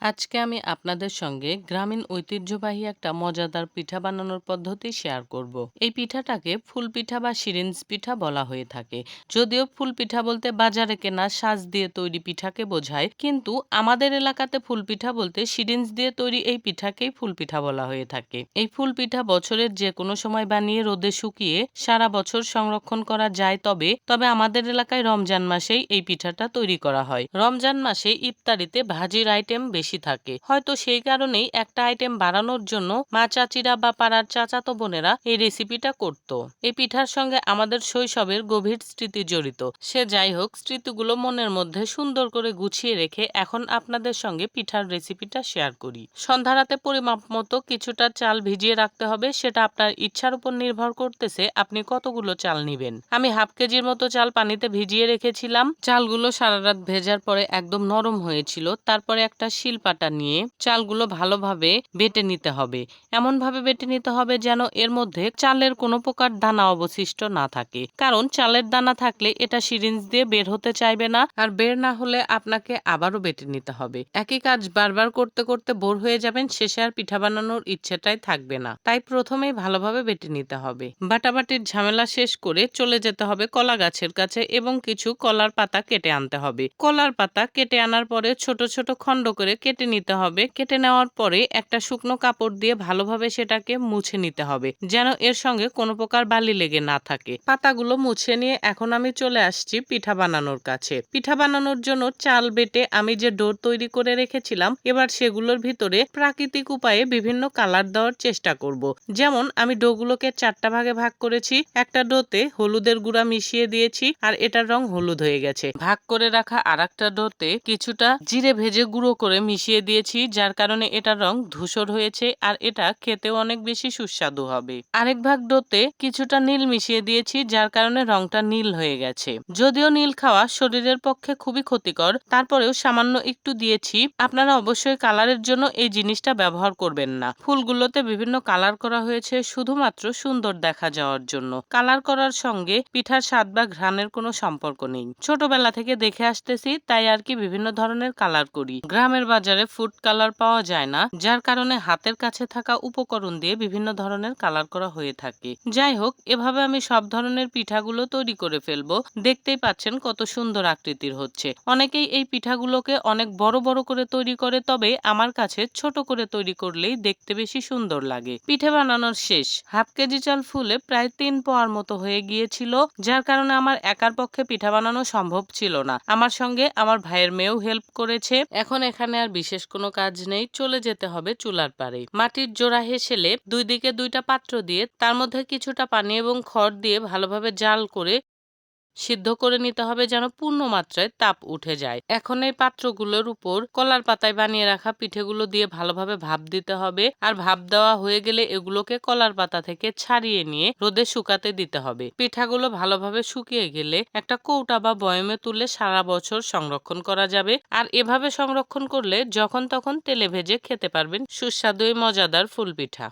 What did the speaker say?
আজকে আমি আপনাদের সঙ্গে গ্রামীণ ঐতিহ্যবাহী একটা মজাদার পিঠা বানানোর পদ্ধতি শেয়ার করব। এই পিঠাটাকে ফুল পিঠা বা সিরিঞ্জ পিঠা বলা হয়ে থাকে। যদিও ফুল পিঠা বলতে বাজারে কেনা সাজ দিয়ে তৈরি পিঠাকে বোঝায়, কিন্তু আমাদের এলাকাতে ফুল পিঠা বলতে সিরিঞ্জ দিয়ে তৈরি এই পিঠাকেই ফুল পিঠা বলা হয়ে থাকে। এই ফুল পিঠা বছরের যে কোনো সময় বানিয়ে রোদে শুকিয়ে সারা বছর সংরক্ষণ করা যায় তবে তবে আমাদের এলাকায় রমজান মাসেই এই পিঠাটা তৈরি করা হয়। রমজান মাসে ইফতারিতে ভাজির আইটেম বেশি থাকে। হয়তো সেই কারণেই একটা আইটেম বাড়ানোর জন্য মা চাচিরা বা পাড়ার চাচাতো বোনেরা এই রেসিপিটা করত। এই পিঠার সঙ্গে আমাদের শৈশবের গভীর স্মৃতি জড়িত। সে যাই হোক, স্মৃতিগুলো মনের মধ্যে সুন্দর করে গুছিয়ে রেখে এখন আপনাদের সঙ্গে পিঠার রেসিপিটা শেয়ার করি। সন্ধ্যারাতে পরিমাপ মতো কিছুটা চাল ভিজিয়ে রাখতে হবে, সেটা আপনার ইচ্ছার উপর নির্ভর করতেছে আপনি কতগুলো চাল নিবেন। আমি হাফ কেজির মতো চাল পানিতে ভিজিয়ে রেখেছিলাম। চালগুলো সারা রাত ভেজার পরে একদম নরম হয়েছিল। তারপরে একটা শিলপাটা নিয়ে চালগুলো ভালোভাবে বেটে নিতে হবে। এমনভাবে বেটে নিতে হবে যেন এর মধ্যে চালের কোনো প্রকার দানা অবশিষ্ট না থাকে। কারণ চালের দানা থাকলে এটা সিরিঞ্জ দিয়ে বের হতে চাইবে না আর বের না হলে আপনাকে আবারও বেটে নিতে হবে। একই কাজ বারবার করতে করতে বোর হয়ে যাবেন, শেষে আর পিঠা বানানোর ইচ্ছেটাই থাকবে না। তাই প্রথমেই ভালোভাবে বেটে নিতে হবে। বাটাবাটির ঝামেলা শেষ করে চলে যেতে হবে কলা গাছের কাছে এবং কিছু কলার পাতা কেটে আনতে হবে। কলার পাতা কেটে আনার পরে ছোট ছোট খণ্ড করে কেটে নিতে হবে। কেটে নেওয়ার পরে একটা শুকনো কাপড় দিয়ে ভালোভাবে সেটাকে মুছে নিতে হবে, যেন এর সঙ্গে কোনো প্রকার বালি লেগে না থাকে। পাতাগুলো মুছে নিয়ে এখন আমি চলে আসছি পিঠা বানানোর কাছে। পিঠা বানানোর জন্য চাল বেটে আমি যে ডোর তৈরি করে রেখেছিলাম, এবার সেগুলোর ভিতরে প্রাকৃতিক উপায়ে বিভিন্ন কালার দেওয়ার চেষ্টা করব। যেমন আমি ডোগুলোকে চারটা ভাগে ভাগ করেছি, একটা ডোতে হলুদের গুঁড়া মিশিয়ে দিয়েছি আর এটার রং হলুদ হয়ে গেছে। ভাগ করে রাখা আর একটা ডোতে কিছুটা জিরে ভেজে গুঁড়ো করে মিশিয়ে দিয়েছি, যার কারণে এটার রং ধূসর হয়েছে আর এটা খেতেও অনেক বেশি সুস্বাদু হবে। আরেক ভাগ ডোতে কিছুটা নীল মিশিয়ে দিয়েছি, যার কারণে রংটা নীল হয়ে গেছে। যদিও নীল খাওয়া শরীরের পক্ষে খুবই ক্ষতিকর, তারপরেও সামান্য একটু দিয়েছি। আপনারা অবশ্যই কালারের জন্য এই জিনিসটা ব্যবহার করবেন না। ফুলগুলোতে বিভিন্ন কালার করা হয়েছে, শুধুমাত্র সুন্দর দেখা যাওয়ার জন্য। কালার করার সঙ্গে পিঠার স্বাদ বা ঘ্রাণের কোনো সম্পর্ক নেই। ছোটবেলা থেকে দেখে আসতেছি, তাই আর কি বিভিন্ন ধরনের কালার করি। গ্রামের বাজারে ফুড কালার পাওয়া যায় না, যার কারণে হাতের কাছে থাকা উপকরণ দিয়ে বিভিন্ন ধরনের কালার করা হয়ে থাকে। যাই হোক, এভাবে আমি সব ধরনের পিঠাগুলো তৈরি করে ফেলব। দেখতেই পাচ্ছেন কত সুন্দর আকৃতির হচ্ছে। অনেকেই এই পিঠাগুলোকে অনেক বড় বড় করে তৈরি করে, তবে আমার কাছে ছোট করে তৈরি করলেই দেখতে বেশি সুন্দর লাগে। পিঠে বানানোর শেষ। হাফ কেজি চাল ফুলে প্রায় তিন পোয়ার মতো হয়ে গিয়েছিল, যার কারণে আমার একার পক্ষে পিঠা বানানো সম্ভব ছিল না। আমার সঙ্গে আমার ভাইয়ের মেয়েও হেল্প করেছে। এখন এখানে আর বিশেষ কোনো কাজ নেই, চলে যেতে হবে চুলার পারে মাটির জোড়া হেসেলে দুই দিকে দুইটা পাত্র দিয়ে, তার মধ্যে কিছুটা পানি এবং খড় দিয়ে ভালোভাবে জাল করে সিদ্ধ করে নিতে হবে যেন পূর্ণ মাত্রায় তাপ উঠে যায়। এখন এই পাত্রগুলোর উপর কলার পাতায় বানিয়ে রাখা পিঠেগুলো দিয়ে ভালোভাবে ভাপ দিতে হবে আর ভাপ দেওয়া হয়ে গেলে এগুলোকে কলার পাতা থেকে ছাড়িয়ে নিয়ে রোদে শুকাতে দিতে হবে। পিঠাগুলো ভালোভাবে শুকিয়ে গেলে একটা কৌটা বা বয়মে তুলে সারা বছর সংরক্ষণ করা যাবে আর এভাবে সংরক্ষণ করলে যখন তখন তেলে ভেজে খেতে পারবেন সুস্বাদু মজাদার ফুল পিঠা।